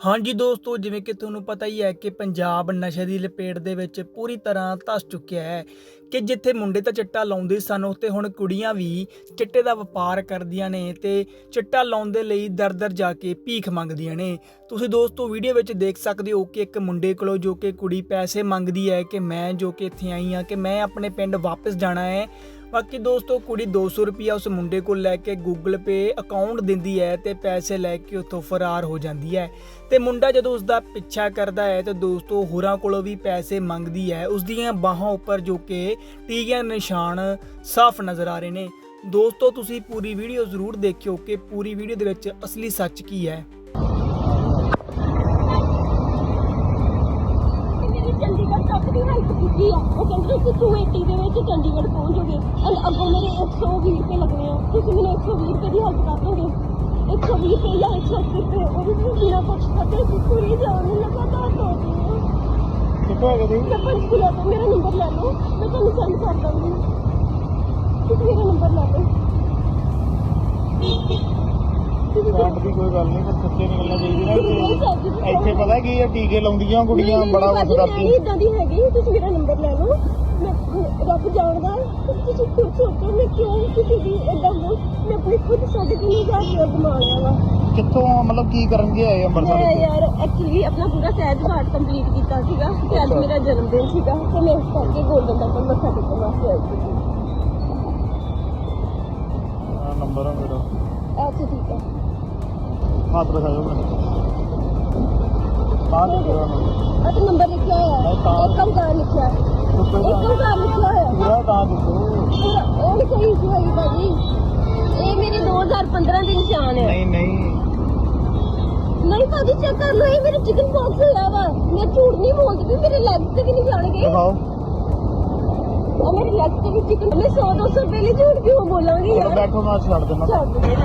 ਹਾਂਜੀ ਦੋਸਤੋ, ਜਿਵੇਂ ਕਿ ਤੁਹਾਨੂੰ ਪਤਾ ਹੀ ਹੈ ਕਿ ਪੰਜਾਬ ਨਸ਼ੇ ਦੀ ਲਪੇਟ ਦੇ ਵਿੱਚ ਪੂਰੀ ਤਰ੍ਹਾਂ ਧਸ ਚੁੱਕਿਆ ਹੈ। ਕਿ ਜਿੱਥੇ ਮੁੰਡੇ ਤਾਂ ਚਿੱਟਾ ਲਾਉਂਦੇ ਸਨ, ਉੱਥੇ ਹੁਣ ਕੁੜੀਆਂ ਵੀ ਚਿੱਟੇ ਦਾ ਵਪਾਰ ਕਰਦੀਆਂ ਨੇ ਤੇ ਚਿੱਟਾ ਲਾਉਣ ਦੇ ਲਈ ਦਰ-ਦਰ ਜਾ ਕੇ ਭੀਖ ਮੰਗਦੀਆਂ ਨੇ। ਤੁਸੀਂ ਦੋਸਤੋ, ਵੀਡੀਓ ਵਿੱਚ ਦੇਖ ਸਕਦੇ ਹੋ ਕਿ ਇੱਕ ਮੁੰਡੇ ਕੋਲੋਂ ਜੋ ਕਿ ਕੁੜੀ ਪੈਸੇ ਮੰਗਦੀ ਹੈ ਕਿ ਮੈਂ ਜੋ ਕਿ ਇੱਥੇ ਆਈ ਹਾਂ, ਕਿ ਮੈਂ ਆਪਣੇ ਪਿੰਡ ਵਾਪਸ ਜਾਣਾ ਹੈ। ਬਾਕੀ ਦੋਸਤੋ, ਕੁੜੀ 200 ਰੁਪਿਆ ਉਸ ਮੁੰਡੇ ਕੋਲ ਲੈ ਕੇ Google Pay ਅਕਾਊਂਟ ਦਿੰਦੀ ਹੈ ਤੇ ਪੈਸੇ ਲੈ ਕੇ ਉੱਥੋਂ ਫਰਾਰ ਹੋ ਜਾਂਦੀ ਹੈ। ਤੇ ਮੁੰਡਾ ਜਦੋਂ ਉਸ ਦਾ ਪਿੱਛਾ ਕਰਦਾ ਹੈ ਤੇ ਦੋਸਤੋ, ਹੋਰਾਂ ਕੋਲੋਂ ਵੀ ਪੈਸੇ ਮੰਗਦੀ ਹੈ। ਉਸ ਦੀਆਂ ਬਾਹਾਂ ਉੱਪਰ ਜੋ ਕਿ ਟੀਕਿਆਂ ਦੇ ਨਿਸ਼ਾਨ ਸਾਫ਼ ਨਜ਼ਰ ਆ ਰਹੇ ਨੇ। ਦੋਸਤੋ, ਤੁਸੀਂ ਪੂਰੀ ਵੀਡੀਓ ਜ਼ਰੂਰ ਦੇਖਿਓ ਕਿ ਪੂਰੀ ਵੀਡੀਓ ਦੇ ਵਿੱਚ ਅਸਲੀ ਸੱਚ ਕੀ ਹੈ। ਮੇਰੀ ਚੰਡੀਗੜ੍ਹ ਤੱਕ ਦੀ ਹੈਲਪ ਕੀਤੀ ਆ, ਉਹ ਕਹਿੰਦੇ ਤੁਸੀਂ 280 ਦੇ ਵਿੱਚ ਚੰਡੀਗੜ੍ਹ ਪਹੁੰਚੋਗੇ ਅਲ ਅੱਗੋਂ ਮੇਰੇ 120 ਰੁਪਏ ਲੱਗਣੇ ਆ। ਤੁਸੀਂ ਮੈਨੂੰ 120 ਰੁਪਏ ਦੀ ਹੈਲਪ ਕਰ ਦੋਗੇ। 120 ਰੁਪਏ ਜਾਂ 180 ਰੁਪਏ ਉਹ ਵੀ ਤੁਸੀਂ ਬਿਨਾਂ ਕੁਛ ਕਰਦੇ ਸੀ ਪੂਰੀ ਜਾਨ ਨੂੰ ਲਗਾਤਾਰ ਦੋ ਦਿਨ ਕਿੱਥੋਂ ਹੈਗੇ ਤੁਸੀਂ ਮੈਂ ਪੰਜ ਕਿਲੋ ਤੋਂ ਮੇਰਾ ਨੰਬਰ ਲੈ ਲਓ। ਮੈਂ ਤੁਹਾਨੂੰ ਸੈਂਡ ਕਰ ਦਾਂਗੀ। ਤੁਸੀਂ ਮੇਰਾ ਨੰਬਰ ਲੈ ਲਓ। ਤੁਸੀਂ ਕੱਟ ਦੀ ਕੋਈ ਗੱਲ ਨਹੀਂ ਪਰ ਸੱਚੇ ਨਿਕਲਣਾ ਚਾਹੀਦਾ ਨਹੀਂ ਨਾ ਚੱਜ ਦੀ ਕਿ ਇੱਥੇ ਪਤਾ ਕੀ ਹੈ ਟੀਕੇ ਲਾਉਂਦੀਆਂ ਕੁੜੀਆਂ ਬੜਾ ਕੁਝ ਕਰਦੀਆਂ। ਇਦਾਂ ਦੀ ਹੈਗੀ। ਤੁਸੀਂ ਮੇਰਾ ਨੰਬਰ ਲੈ ਲਓ। ਮੈਂ ਰੱਬ ਜਾਣਦਾ ਤੁਸੀਂ ਖੁਦ ਸੋਚੋ ਮੈਂ ਕਿਉਂ ਕਿਸੇ ਦੀ ਇਦਾਂ ਬੋਲ ਮੈਂ ਆਪਣੀ ਖੁਦ ਸਾਢੇ ਤਿੰਨ ਹਜ਼ਾਰ ਰੁਪਇਆ ਕਮਾ ਲਿਆ ਵਾ ਕਿੱਥੋਂ ਮਤਲਬ ਕੀ ਕਰਨ ਗਏ ਆਏ ਮੈਂ ਅੰਮ੍ਰਿਤਸਰ ਯਾਰ ਐਕਚੁਅਲੀ ਆਪਣਾ ਪੂਰਾ ਸਹਿਜ ਪਾਠ ਕੰਪਲੀਟ ਕੀਤਾ ਸੀਗਾ। ਤੇ ਅੱਜ ਅੱਛਾ। ਮੇਰਾ ਜਨਮ ਦਿਨ ਸੀਗਾ। ਤੇ ਮੈਂ ਇਸ ਕਰਕੇ ਗੋਲਡਨ ਟੈਂਪਲ ਮੱਥਾ ਟੇਕਣ ਵਾਸਤੇ ਆਈ ਸੀ। ਨੰਬਰ ਆ ਮੇਰਾ। ਅੱਛਾ ਠੀਕ ਹੈ ਹੱਥ ਦਿਖਾਓ ਮੈਨੂੰ। ਤਾਂ ਲਿਖਿਆ ਨੰਬਰ ਅੱਛਾ ਨੰਬਰ ਲਿਖਿਆ ਹੋਇਆ। ਨਹੀਂ, ਤਾਂ- ਹੈ ਇੱਕ ਓਂਕਾਰ ਲਿਖਿਆ ਹੋਇਆ ਪੂਰਾ ਤਾਂ ਦੱਸੋ। ਪੂਰਾ ਉਹ ਸਹੀ ਸੀ ਹੋਈ ਭਾਜੀ। ਇਹ ਮੇਰੇ 2015 ਦੇ ਨਿਸ਼ਾਨ ਹੈ। ਨਹੀਂ ਨਹੀਂ। ਨਹੀਂ ਭਾਜੀ ਚੈੱਕ ਕਰ ਲਓ ਇਹ ਮੇਰੇ ਚਿਕਨ ਬਾਕਸ ਹੋਇਆ ਵਾ ਮੈਂ ਝੂਠ ਨਹੀਂ ਬੋਲਦੀ ਵੀ ਮੇਰੇ ਲੈਗ ਤੇ ਵੀ ਨਹੀਂ ਜਾਣਗੇ ਦਿਖਾਓ। ਉਹ ਮੇਰੇ ਲੈਗ ਤੇ ਵੀ ਚਿਕਨ ਮੈਂ 100 200 ਰੁਪਏ ਲਈ ਝੂਠ ਕਿਉਂ ਬੋਲਾਂਗੀ ਚਲੋ ਯਾਰ? ਬੈਠੋ ਮੈਂ ਛੱਡ ਦੇਣਾ ਛੱਡ ਦੇ।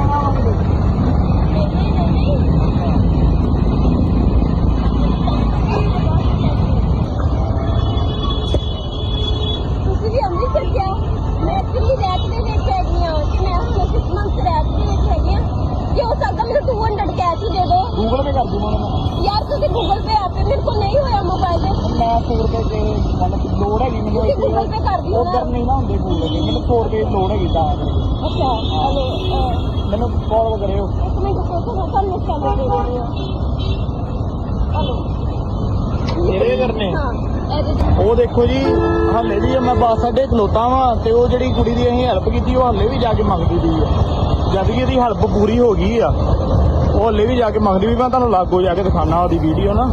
ਤੁਸੀਂ ਵੀ ਅੰਮ੍ਰਿਤਸਰ ਗਿਆ ਮੈਂ ਐਕਚੁਅਲੀ ਰੈਕ ਦੇ ਵਿੱਚ ਹੈਗੀ ਆ ਤੇ ਮੈਂ ਹੁਣ ਸਿਕਸ ਮੰਥ ਰੈਕ ਦੇ ਵਿੱਚ ਹੈਗੀ ਆ ਜੇ ਹੋ ਸਕਦਾ ਮੈਨੂੰ 200 ਕੈਸ਼ ਦੇ ਦਿਓ। ਗੂਗਲ ਪੇ ਕਰ ਦੂੰਗਾ ਮੈਂ ਯਾਰ ਤੁਸੀਂ ਗੂਗਲ ਪੇ ਆਪੇ ਮੇਰੇ ਕੋਲ ਨਹੀਂ ਹੋਇਆ ਮੋਬਾਈਲ ਤੇ ਮੈਂ 100 ਰੁਪਏ ਤੇ ਮਤਲਬ ਲੋੜ ਹੈਗੀ ਮੈਨੂੰ ਤੁਸੀਂ Google Pay ਕਰ ਦਿਓ ਨਾ। ਉਧਰ ਨਹੀਂ ਨਾ ਹੁੰਦੇ ਗੂਗਲ ਪੇ ਮੈਨੂੰ 100 ਰੁਪਏ ਦੀ ਲੋੜ ਹੈਗੀ ਤਾਂ ਕਰਕੇ। ਅੱਛਾ ਹਲੋ ਮੈਨੂੰ ਕਾਲ ਕਰਿਓ। ਇੱਕ ਮਿੰਟ ਸੋਚੋ ਮੈਂ ਤੁਹਾਨੂੰ ਸਕੈਨਰ ਦੇ ਰਹੀ ਹਾਂ। ਹਲੋ। ਮੇਰੇ ਕਰਨੇ? ਹਾਂ ਇਹਦੇ ਚ। ਉਹ ਦੇਖੋ ਜੀ ਹਾਲੇ ਵੀ ਮੈਂ ਬੱਸ ਅੱਡੇ ਖਲੋਤਾ ਵਾਂ ਤੇ ਉਹ ਜਿਹੜੀ ਕੁੜੀ ਦੀ ਅਸੀਂ ਹੈਲਪ ਕੀਤੀ ਉਹ ਹਾਲੇ ਵੀ ਜਾ ਕੇ ਮੰਗਦੀ ਦੀ ਆ। ਜਦ ਕਿ ਇਹਦੀ ਹੈਲਪ ਪੂਰੀ ਹੋ ਗਈ ਆ। ਉਹ ਵੀ ਜਾ ਕੇ ਮੰਗਦੀ ਵੀ ਮੈਂ ਤੁਹਾਨੂੰ ਲਾਗੋ ਜਾ ਕੇ ਦਿਖਾਣਾ ਉਹਦੀ ਵੀਡੀਓ ਨਾ।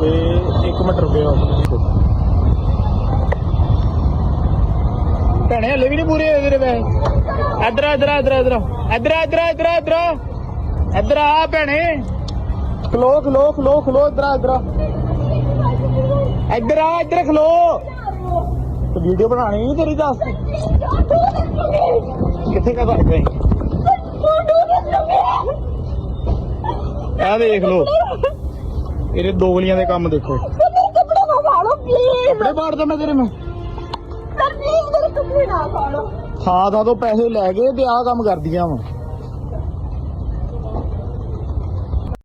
ਤੇ 1 ਮਿੰਟ ਰੁਕਿਓ ਭੈਣੇ ਹਲੇ ਵੀ ਨਹੀਂ ਪੂਰੇ ਹੋਏ ਤੇਰੇ ਪੈਸੇ। ਇੱਧਰ ਆ, ਇੱਧਰ ਇਧਰ ਇੱਧਰ ਆ, ਇੱਧਰ ਆ। ਇੱਧਰ ਆ, ਭੈਣੇ। ਖਲੋ ਖਲੋ ਖਲੋ ਖਲੋ ਇੱਧਰ ਆ, ਇਧਰ ਆ। ਇੱਧਰ ਖਲੋ। ਵੀਡੀਓ ਬਣਾਣੀ ਨਹੀਂ ਤੇਰੀ ਦੱਸ। ਕਿੱਥੇ ਕਾ ਕਰ ਗਏ? ਇਹ ਦੇਖ ਲੋ ਇਹਦੇ ਦੋਗਲੀਆਂ ਦੇ ਕੰਮ ਦੇਖੋ। ਕੱਪੜੇ ਨਾ ਫਾੜੋ ਪਲੀਜ਼ ਕੱਪੜੇ ਪਾੜਦਾ ਮੈਂ ਤੇਰੇ ਮੈਂ ਸਰ ਪਲੀਜ਼ ਮੇਰੇ ਕੱਪੜੇ ਨਾ ਫਾੜੋ ਥਾਂ ਤੋਂ ਪੈਸੇ ਲੈ ਕੇ ਤੇ ਆਹ ਕੰਮ ਕਰਦੀਆਂ ਵਾ।